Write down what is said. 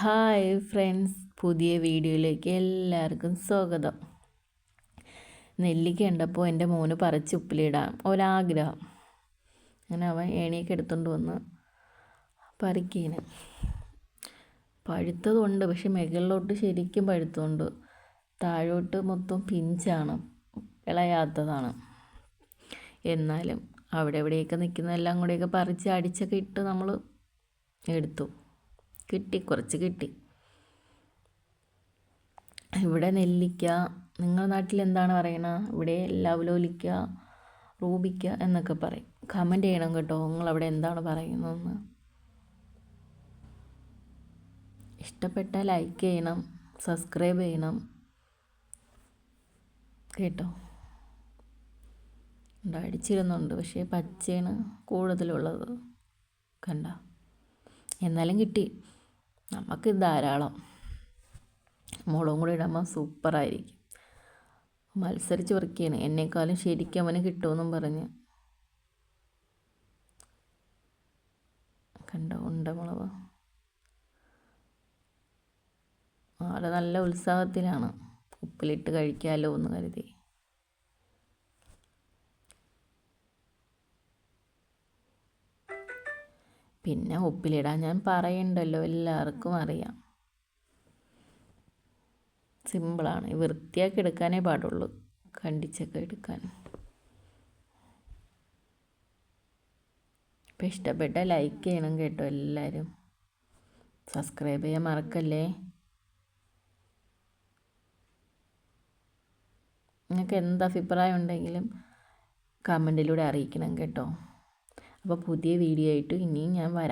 Hi friends പുതിയ വീഡിയോയിലേക്ക് എല്ലാവർക്കും സ്വാഗതം. നെല്ലിക്ക ഉണ്ടപ്പോൾ എന്റെ മോന് പറിച്ച് ഉപ്പിലിടാം ഒരാഗ്രഹം. അങ്ങനെ അവൻ ഏണിയൊക്കെ എടുത്തുകൊണ്ട് വന്ന് പറിക്കീന്. പഴുത്തതുണ്ട് പക്ഷെ മുകളിലോട്ട് ശരിക്കും പഴുത്തുണ്ട് താഴോട്ട് മൊത്തം പിഞ്ചാണ് ഇളയാത്തതാണ്. എന്നാലും അവിടെ എവിടെയൊക്കെ നിൽക്കുന്നതെല്ലാം കൂടെയൊക്കെ പറിച്ച് അടിച്ചൊക്കെ ഇട്ട് നമ്മൾ എടുത്തു. കിട്ടി കുറച്ച് കിട്ടി. ഇവിടെ നെല്ലിക്ക നിങ്ങളുടെ നാട്ടിൽ എന്താണ് പറയണത് ഇവിടെ ലവലോലിക്ക റൂബിക്ക എന്നൊക്കെ പറയും. കമന്റ് ചെയ്യണം കേട്ടോ നിങ്ങൾ അവിടെ എന്താണ് പറയുന്നതെന്ന്. ഇഷ്ടപ്പെട്ട ലൈക്ക് ചെയ്യണം സബ്സ്ക്രൈബ് ചെയ്യണം. കേട്ടോ? അടിച്ചിരുന്നുണ്ട് പക്ഷേ പച്ചയാണ് കൂടുതലുള്ളത്. കണ്ട? എന്നാലും കിട്ടി. നമുക്ക് ധാരാളം. മുളകും കൂടി ഇടുമ്പോൾ സൂപ്പറായിരിക്കും മത്സരിച്ച് വർക്കുകയാണ് എന്നെക്കാളും ശരിക്കും അവന് കിട്ടുമെന്നും പറഞ്ഞ്. കണ്ട ഉണ്ട മുളക്? ആൾ നല്ല ഉത്സാഹത്തിലാണ്. ഉപ്പിലിട്ട് കഴിക്കാമല്ലോ എന്ന് കരുതി. പിന്നെ ഉപ്പിലിടാൻ ഞാൻ പറയണ്ടല്ലോ എല്ലാവർക്കും അറിയാം. സിമ്പിളാണ്. വൃത്തിയാക്കി എടുക്കാനേ പാടുള്ളൂ. കണ്ടിച്ചൊക്കെ എടുക്കാൻ. ഇപ്പം ഇഷ്ടപ്പെട്ട ലൈക്ക് ചെയ്യണം കേട്ടോ എല്ലാവരും സബ്സ്ക്രൈബ് ചെയ്യാൻ മറക്കല്ലേ? നിങ്ങൾക്ക് എന്ത് അഭിപ്രായം ഉണ്ടെങ്കിലും കമന്റിലൂടെ അറിയിക്കണം കേട്ടോ. അപ്പോൾ പുതിയ വീഡിയോ ആയിട്ട് ഇനിയും ഞാൻ വരാം.